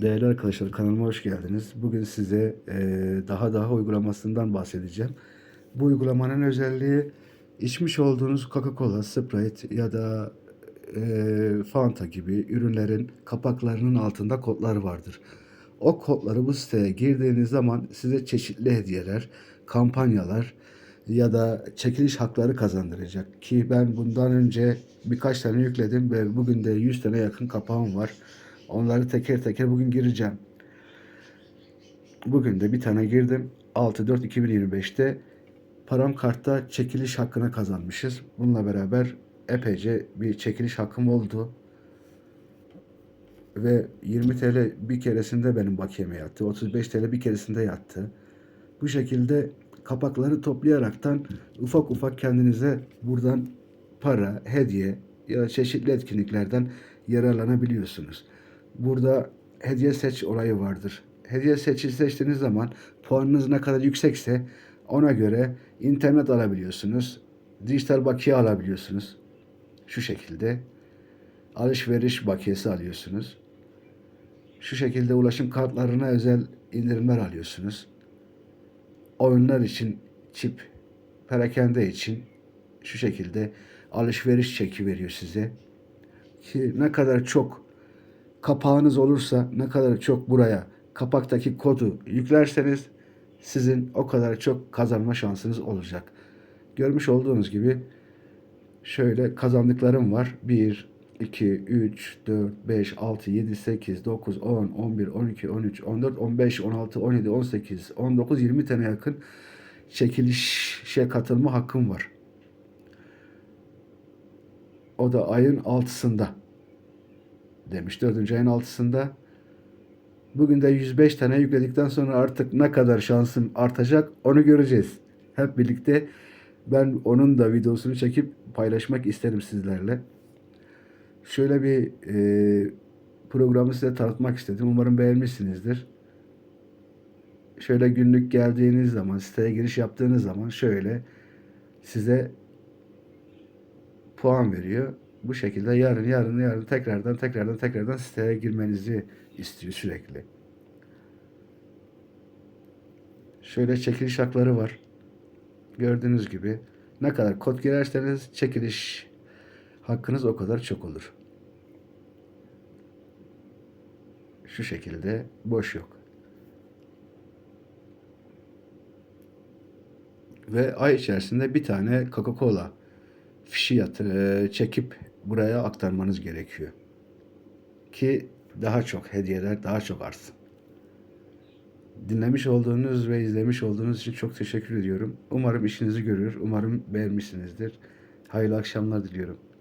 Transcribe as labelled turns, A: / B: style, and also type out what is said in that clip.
A: Değerli arkadaşlar kanalıma hoş geldiniz. Bugün size e, daha daha uygulamasından bahsedeceğim. Bu uygulamanın özelliği içmiş olduğunuz Coca-Cola, Sprite ya da e, Fanta gibi ürünlerin kapaklarının altında kodlar vardır. O kodları bu siteye girdiğiniz zaman size çeşitli hediyeler, kampanyalar ya da çekiliş hakları kazandıracak. Ki ben bundan önce birkaç tane yükledim ve bugün de 100 tane yakın kapağım var. Onları teker teker bugün gireceğim. Bugün de bir tane girdim. 6-4-2025'te param kartta çekiliş hakkına kazanmışız. Bununla beraber epeyce bir çekiliş hakkım oldu. Ve 20 TL bir keresinde benim bakiyeme yattı. 35 TL bir keresinde yattı. Bu şekilde kapakları toplayaraktan ufak ufak kendinize buradan para, hediye ya da çeşitli etkinliklerden yararlanabiliyorsunuz burada hediye seç olayı vardır. Hediye seçi seçtiğiniz zaman puanınız ne kadar yüksekse ona göre internet alabiliyorsunuz. Dijital bakiye alabiliyorsunuz. Şu şekilde alışveriş bakiyesi alıyorsunuz. Şu şekilde ulaşım kartlarına özel indirimler alıyorsunuz. Oyunlar için çip, perakende için şu şekilde alışveriş çeki veriyor size. Ki ne kadar çok kapağınız olursa ne kadar çok buraya kapaktaki kodu yüklerseniz sizin o kadar çok kazanma şansınız olacak. Görmüş olduğunuz gibi şöyle kazandıklarım var. 1, 2, 3, 4, 5, 6, 7, 8, 9, 10, 11, 12, 13, 14, 15, 16, 17, 18, 19, 20 tane yakın çekilişe katılma hakkım var. O da ayın altısında demiş 4. ayın altısında. Bugün de 105 tane yükledikten sonra artık ne kadar şansım artacak onu göreceğiz. Hep birlikte ben onun da videosunu çekip paylaşmak isterim sizlerle. Şöyle bir e, programı size tanıtmak istedim. Umarım beğenmişsinizdir. Şöyle günlük geldiğiniz zaman, siteye giriş yaptığınız zaman şöyle size puan veriyor bu şekilde yarın yarın yarın tekrardan tekrardan tekrardan siteye girmenizi istiyor sürekli. Şöyle çekiliş hakları var. Gördüğünüz gibi ne kadar kod girerseniz çekiliş hakkınız o kadar çok olur. Şu şekilde boş yok. Ve ay içerisinde bir tane Coca-Cola fişi yatır, e, çekip buraya aktarmanız gerekiyor. Ki daha çok hediyeler daha çok artsın. Dinlemiş olduğunuz ve izlemiş olduğunuz için çok teşekkür ediyorum. Umarım işinizi görür, umarım beğenmişsinizdir. Hayırlı akşamlar diliyorum.